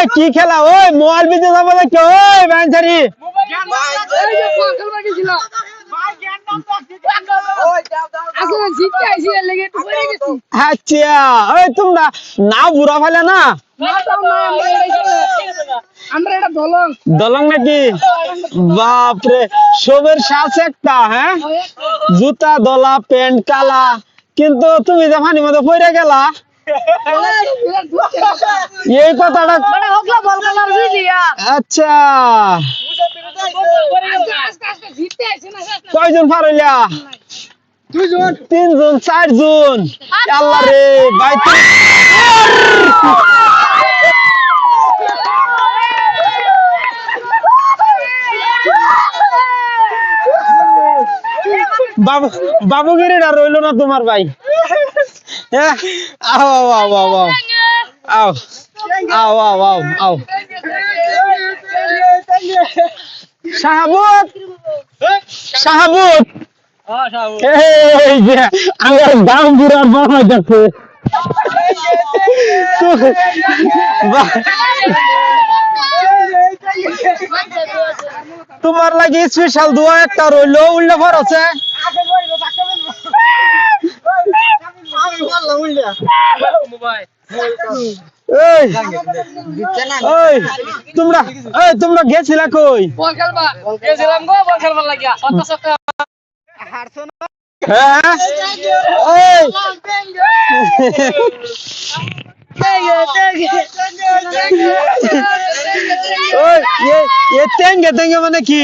ওই কি খেলা ওই মোবাইল বিজনেস হবে নাকি ওই ব্যাংসারি আচ্ছা ওই তোমরা না বুড়া ফেলে না দলং নাকি বাপরে সবের শ্বাস একটা হ্যাঁ জুতা দলা প্যান্ট কালা কিন্তু তুমি যে পানির মধ্যে পড়ে গেলা এই কথাটা আচ্ছা। না কয়জন পার হইলা দুজন তিনজন চারজন? আল্লাহ রে ভাই তুই- বাবু বাবুগিরিটা রইল না তোমার ভাই? হ্যাঁ? আও আও আও আও আও। আও আও আও আও। শাহাবুত! শাহাবুত! এই যে আমার দাম বুড়ার বাবা দেখো। তোমার লাগি স্পেশাল দোয়া একটা রইল উল্লে ভর আছে। এই এই তোমরা এই তোমরা গেছিলা কই বল খেলবা গেছিলাম গো বল খেলবার লাগিয়া অত সত্তা হ্যাঁ এই ওই এ এ তেঙ্গে তেঙ্গে মানে কি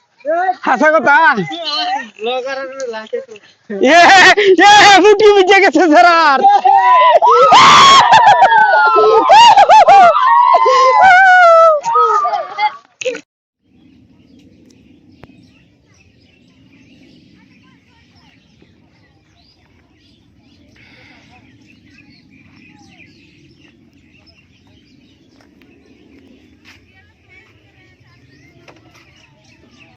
হাসা কথা? এ এ মুটি বুঝে গেছে স্যার।